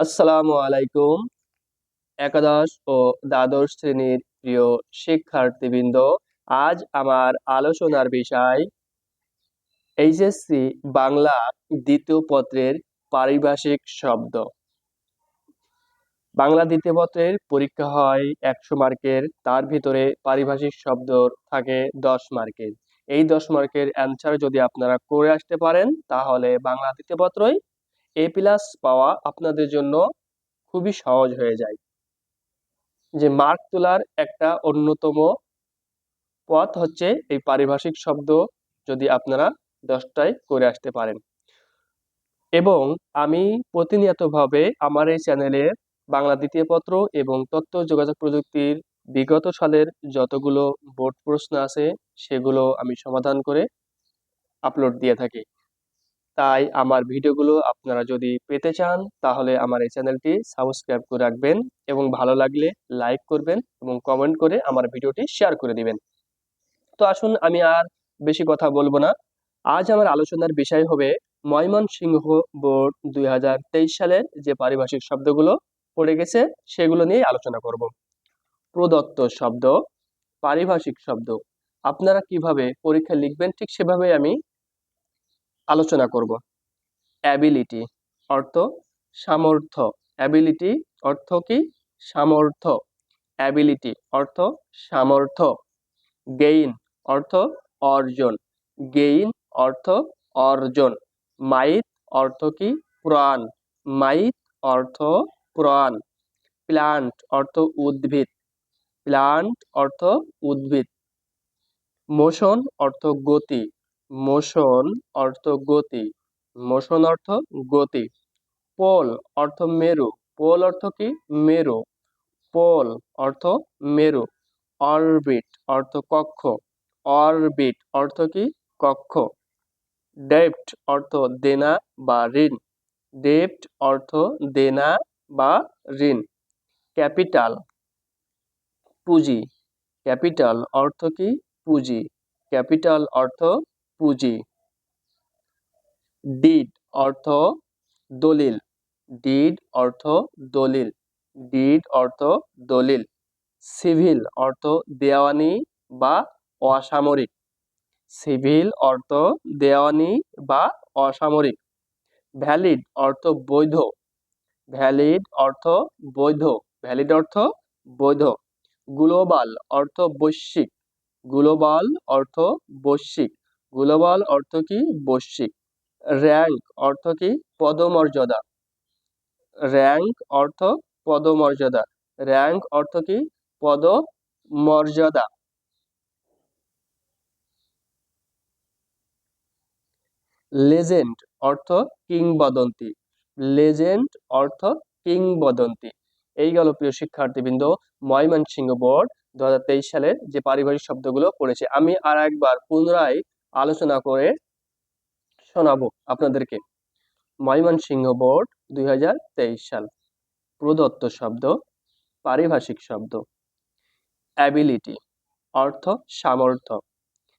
আসসালামু আলাইকুম, একাদশ ও দ্বাদশ শ্রেণির প্রিয় শিক্ষার্থীবৃন্দ। আজ আমার আলোচনার বিষয় এইচএসসি বাংলা দ্বিতীয় পত্রের পারিভাষিক শব্দ। বাংলা দ্বিতীয় পত্রের পরীক্ষা হয় একশো মার্কের, তার ভিতরে পারিভাষিক শব্দ থাকে দশ মার্কের। এই দশ মার্কের অ্যান্সার যদি আপনারা করে আসতে পারেন, তাহলে বাংলা দ্বিতীয় পত্রই এ প্লাস পাওয়া আপনাদের জন্য খুবই সহজ হয়ে যায়। যে মার্ক তোলার একটা অন্যতম পথ হচ্ছে এই পারিভাষিক শব্দ যদি আপনারা দশটায় করে আসতে পারেন। এবং আমি প্রতিনিয়তভাবে আমার এই চ্যানেলে বাংলা দ্বিতীয় পত্র এবং তথ্য যোগাযোগ প্রযুক্তির বিগত সালের যতগুলো বোর্ড প্রশ্ন আছে সেগুলো আমি সমাধান করে আপলোড দিয়ে থাকি। তাই আমার ভিডিওগুলো আপনারা যদি পেতে চান, তাহলে আমার এই চ্যানেলটি সাবস্ক্রাইব করে রাখবেন এবং ভালো লাগলে লাইক করবেন এবং কমেন্ট করে আমার ভিডিওটি শেয়ার করে দিবেন। তো আসুন আমি আর বেশি কথা বলব না। আজ আমার আলোচনার বিষয় হবে ময়মনসিংহ বোর্ড দুই হাজার তেইশ সালের যে পারিভাষিক শব্দগুলো পড়ে গেছে, সেগুলো নিয়ে আলোচনা করব। প্রদত্ত শব্দ, পারিভাষিক শব্দ। আপনারা কীভাবে পরীক্ষা লিখবেন ঠিক সেভাবে আমি আলোচনা করব। অ্যাবিলিটি অর্থ সামর্থ্য। অ্যাবিলিটি অর্থ কি? সামর্থ্য। অ্যাবিলিটি অর্থ সামর্থ্য। গেইন অর্থ অর্জন। গেইন অর্থ অর্জন। মাইত অর্থ কি? প্রাণ। মাইত অর্থ প্রাণ। প্লান্ট অর্থ উদ্ভিদ। প্লান্ট অর্থ উদ্ভিদ। মোশন অর্থ গতি। মোশন অর্থ গতি মোশন অর্থ গতি। পোল অর্থ মেরু, পোল অর্থ কি? মেরু। পোল অর্থ মেরু। অরবিট অর্থ কক্ষ। অরবিট অর্থ কি? কক্ষ। ডেপ্ট অর্থ দেনা বা ঋণ। ডেপ্ট অর্থ দেনা বা ঋণ। ক্যাপিটাল পুঁজি। ক্যাপিটাল অর্থ কি? পুঁজি। ক্যাপিটাল অর্থ পুঁজি। ডিড অর্থ দলিল। ডিড অর্থ দলিল। ডিড অর্থ দলিল। সিভিল অর্থ দেওয়ানি বা অসামরিক। সিভিল অর্থ দেওয়ানি বা অসামরিক। ভ্যালিড অর্থ বৈধ। ভ্যালিড অর্থ বৈধ। ভ্যালিড অর্থ বৈধ। গ্লোবাল অর্থ বৈশ্বিক। গ্লোবাল অর্থ বৈশ্বিক। গ্লোবাল অর্থ কি? বৈশ্বিক। র্যাঙ্ক অর্থ কি? পদমর্যাদা। র্যাঙ্ক অর্থ পদমর্যাদা। র্যাঙ্ক অর্থ কি? পদমর্যাদা। লেজেন্ড অর্থ কিংবদন্তি। লেজেন্ড অর্থ কিংবদন্তি। এই গেল প্রিয় শিক্ষার্থীবৃন্দ, ময়মনসিংহ বোর্ড দু হাজার তেইশ সালের যে পারিবারিক শব্দগুলো পড়েছে। আমি আর একবার পুনরায় আলোচনা করে শোনাবো আপনাদেরকে। ময়মনসিংহ বোর্ড, দুই হাজার তেইশ সাল। প্রদত্ত শব্দ, পারিভাষিক শব্দ। অ্যাবিলিটি অর্থ সামর্থ্য।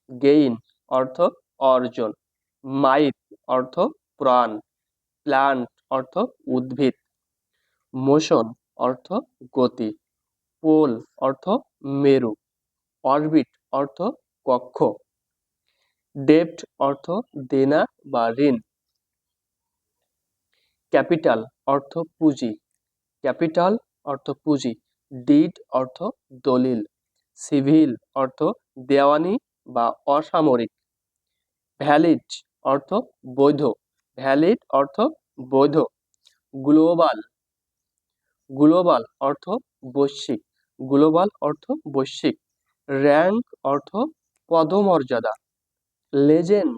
গেইন অর্থ অর্জন। মাইট অর্থ প্রাণ। প্লান্ট অর্থ উদ্ভিদ। মোশন অর্থ গতি। পোল অর্থ মেরু। অরবিট অর্থ কক্ষ। ডেপ্ট অর্থ দেনা বা ঋণ। ক্যাপিটাল অর্থ পুঁজি। ক্যাপিটাল অর্থ পুঁজি। ডিড অর্থ দলিল। সিভিল অর্থ দেওয়ানি বা অসামরিক। ভ্যালিড অর্থ বৈধ। ভ্যালিড অর্থ বৈধ। গ্লোবাল। গ্লোবাল অর্থ বৈশ্বিক। গ্লোবাল অর্থ বৈশ্বিক। র্যাঙ্ক অর্থ পদমর্যাদা। লেজেন্ড।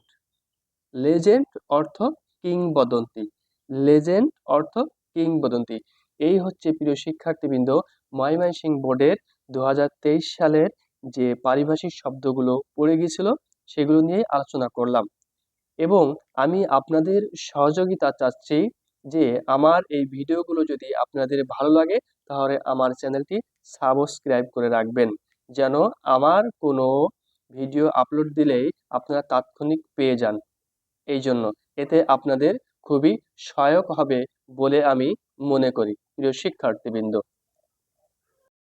লেজেন্ড অর্থ কিংবদন্তি। লেজেন্ড অর্থ কিংবদন্তি। এই হচ্ছে প্রিয় শিক্ষার্থীবৃন্দ ময়মনসিং বোর্ডের দু হাজার তেইশ সালের যে পারিভাষিক শব্দগুলো পড়ে গিয়েছিল, সেগুলো নিয়ে আলোচনা করলাম। এবং আমি আপনাদের সহযোগিতা চাচ্ছি যে আমার এই ভিডিওগুলো যদি আপনাদের ভালো লাগে, তাহলে আমার চ্যানেলটি সাবস্ক্রাইব করে রাখবেন। যেন আমার কোনো ভিডিও আপলোড দিলেই আপনারা তাৎক্ষণিক পেয়ে যান। এই জন্য এতে আপনাদের খুবই সহায়ক হবে বলে আমি মনে করি। প্রিয় শিক্ষার্থীবৃন্দ